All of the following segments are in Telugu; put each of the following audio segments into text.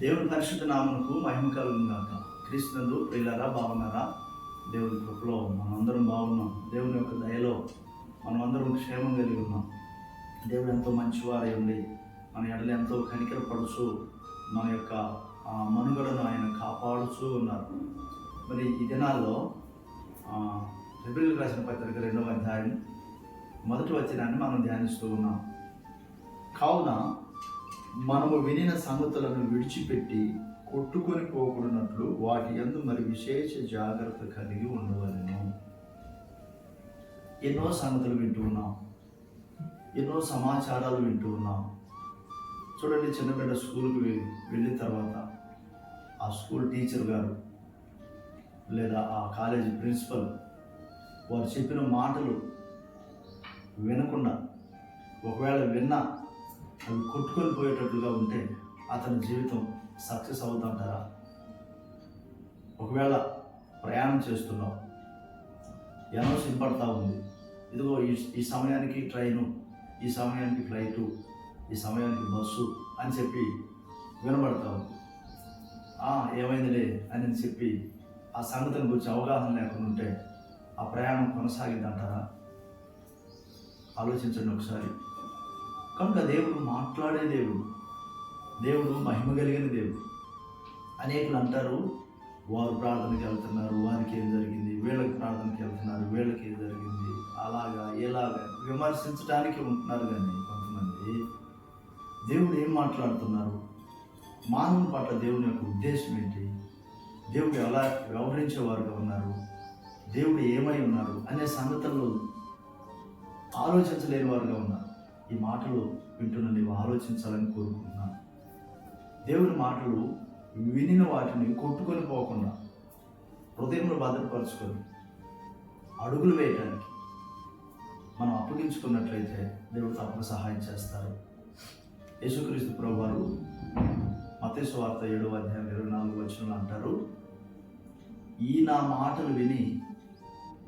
దేవుని పరిశుద్ధ నామమునకు మహిమ కలుగును క్రీస్తునందు ప్రియులరా బాగున్నారా? దేవుని కృపలో మనమందరం బాగున్నాం. దేవుని యొక్క దయలో మనమందరం క్షేమం కలిగి ఉన్నాం. దేవుడు ఎంతో మంచివారై ఉండి మన ఎడలు ఎంతో కనికరపడుచు మన యొక్క మనుగడను ఆయన కాపాడుచూ ఉన్నారు. మరి ఈ దినాల్లో ఫిబ్రవరి రాసిన పత్రిక రెండవ అధ్యాయం మొదటి వచ్చినాన్ని మనం ధ్యానిస్తూ ఉన్నాం. కావున మనము వినిన సంగతులను విడిచిపెట్టి కొట్టుకొని పోకూడనట్లు వాటి ఎందు మరి విశేష జాగ్రత్త కలిగి ఉండవలను. ఎన్నో సంగతులు వింటూ ఉన్నాం. ఎన్నో సమాచారాలు వింటూ ఉన్నాం. చూడండి చిన్నపిల్ల స్కూల్కి వెళ్ళి వెళ్ళిన తర్వాత ఆ స్కూల్ టీచర్ గారు లేదా ఆ కాలేజీ ప్రిన్సిపల్ వారు చెప్పిన మాటలు వినకుండా ఒకవేళ విన్నా అవి కొట్టుకొని పోయేటట్లుగా ఉంటే అతని జీవితం సక్సెస్ అవుతుంటారా ఒకవేళ ప్రయాణం చేస్తున్నాం ఎన్నో వినపడతా ఉంది. ఇదిగో ఈ ఈ సమయానికి ట్రైను ఈ సమయానికి ఫ్లైటు ఈ సమయానికి బస్సు అని చెప్పి వినబడతా ఉంది. ఏమైందిలే అని చెప్పి ఆ సంగతిని గురించి అవగాహన లేకుండా ఉంటే ఆ ప్రయాణం కొనసాగిందంటారా? ఆలోచించండి ఒకసారి. కనుక దేవుడు మాట్లాడే దేవుడు. దేవుడు మహిమ కలిగిన దేవుడు. అనేకులు అంటారు వారు ప్రార్థనకి వెళ్తున్నారు వారికి ఏం జరిగింది వీళ్ళకి ప్రార్థనకి వెళ్తున్నారు వీళ్ళకి ఏం జరిగింది అలాగా ఎలాగా విమర్శించడానికి ఉంటున్నారు కానీ కొంతమంది. దేవుడు ఏం మాట్లాడుతున్నారు? మానవుని పట్ల దేవుని యొక్క ఉద్దేశం ఏంటి? దేవుడు ఎలా వ్యవహరించేవారుగా ఉన్నారు? దేవుడు ఏమై ఉన్నారు? అనే సంగతులు ఆలోచించలేని వారుగా ఉన్నారు. ఈ మాటలు వింటున్న నీవు ఆలోచించాలని కోరుకుంటున్నాను. దేవుని మాటలు వినిన వాటిని కొట్టుకొని పోకుండా హృదయంలో భద్రపరచుకొని అడుగులు వేయడానికి మనం అప్పగించుకున్నట్లయితే దేవుడు తప్పక సహాయం చేస్తారు. యేసుక్రీస్తు ప్రభు వారు మతేసు వార్త ఏడవ అధ్యాయం ఇరవై నాలుగు వచ్చిన అంటారు ఈ నా మాటలు విని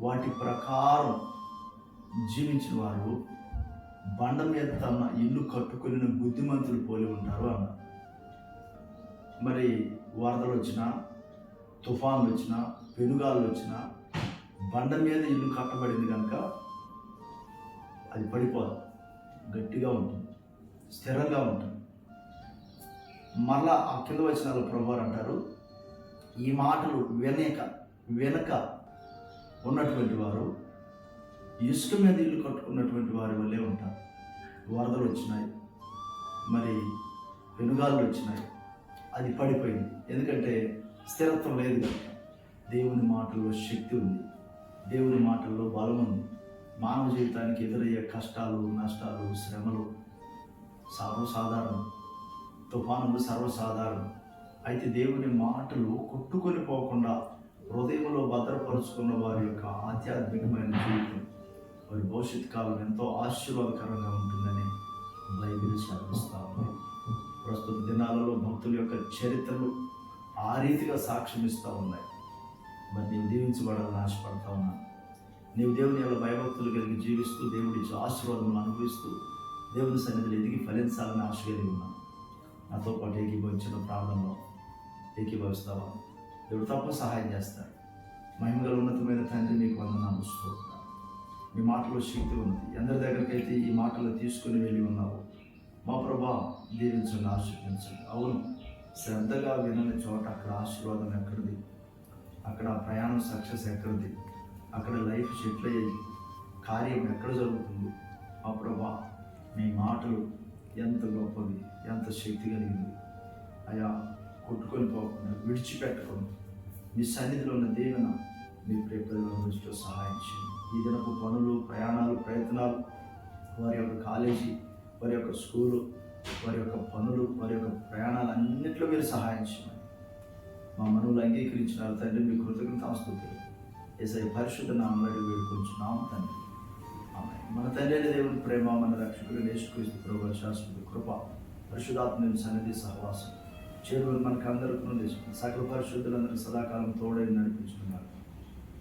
వాటి ప్రకారం జీవించిన వారు బండ మీద తమ ఇల్లు కట్టుకుని బుద్ధిమంతులు పోలి ఉంటారు అన్న. మరి వరదలు వచ్చినా తుఫాన్లు వచ్చినా పెనుగాలు వచ్చినా బండ మీద ఇల్లు కట్టబడింది కనుక అది పడిపోదు. గట్టిగా ఉంటుంది. స్థిరంగా ఉంటుంది. మళ్ళా ఆ కింద వచ్చిన ప్రభువారు అంటారు ఈ మాటలు వెనక వెనక ఉన్నటువంటి వారు ఇసుక మీద ఇల్లు కట్టుకున్నటువంటి వారి వల్లే ఉంటారు. వరదలు వచ్చినాయి. మరి పెనుగాళ్ళు వచ్చినాయి. అది పడిపోయింది. ఎందుకంటే స్థిరత్వం లేదు కనుక దేవుని మాటల్లో శక్తి ఉంది. దేవుని మాటల్లో బలం ఉంది. మానవ జీవితానికి ఎదురయ్యే కష్టాలు నష్టాలు శ్రమలు సర్వసాధారణం. తుఫానులు సర్వసాధారణం. అయితే దేవుని మాటలు కొట్టుకొని పోకుండా హృదయంలో భద్రపరుచుకున్న వారి యొక్క ఆధ్యాత్మికమైన జీవితం వారి భవిష్యత్ కాలం ఎంతో ఆశీర్వాదకరంగా ఉంటుందని బైబిల్ శ్రమిస్తా ప్రస్తుత దినాలలో భక్తుల యొక్క చరిత్రలు ఆ రీతిగా సాక్ష్యం ఇస్తూ ఉన్నాయి. మరి నీవు దీవించబడాలని ఆశపడతా ఉన్నా నీవు దేవుని యొక్క భయభక్తులు కలిగి జీవిస్తూ దేవుడి ఆశీర్వాదం అనుభవిస్తూ దేవుని సన్నిధిలో ఎదిగి ఫలించాలని ఆశ కలిగి ఉన్నాను. నాతో పాటు ఏకీభవించిన ప్రాంతంలో ఏకీభవిస్తావా? దేవుడు తప్ప సహాయం చేస్తాడు. మహిమగల ఉన్నతమైన తండ్రి నీకు వందనాలు స్తోత్రాలు. మీ మాటలో శక్తి ఉంది. ఎందరి దగ్గరికి అయితే ఈ మాటలు తీసుకుని వెళ్ళి ఉన్నావు. మా ప్రభా దీవించండి ఆశీర్వించండి అవును శ్రద్ధగా వినని చోట అక్కడ ఆశీర్వాదం ఎక్కడిది? అక్కడ ప్రయాణం సక్సెస్ ఎక్కడిది? అక్కడ లైఫ్ సెటిల్ అయ్యేది కార్యం ఎక్కడ జరుగుతుంది? మా ప్రభా మీ మాటలు ఎంత గొప్పవి ఎంత శక్తి కలిగింది అయా కొట్టుకొని పోకుండా విడిచిపెట్టకుండా మీ సన్నిధిలో ఉన్న దీవెన మీ ప్రేపల దృష్టిలో ఈ దినపు పనులు ప్రయాణాలు ప్రయత్నాలు వారి యొక్క కాలేజీ వారి యొక్క స్కూలు వారి యొక్క పనులు వారి యొక్క ప్రయాణాలు అన్నింటిలో మీరు సహాయం మా మనువులు అంగీకరించిన తండ్రి మీ కృతజ్ఞత ఆస్తుతులు ఏసై పరిశుద్ధ నామడి వేడుకొంచున్నాము తండ్రి. మన తండ్రి దేవుని ప్రేమ మన రక్షకుడు యేసుక్రీస్తు ప్రభు శాశ్వత కృప పరిశుధాత్మ సన్నిధి సహవాసం చేరువలు మనకు అందరికీ సకల పరిశుద్ధులందరూ సదాకాలం తోడని నడిపించుకున్నారు.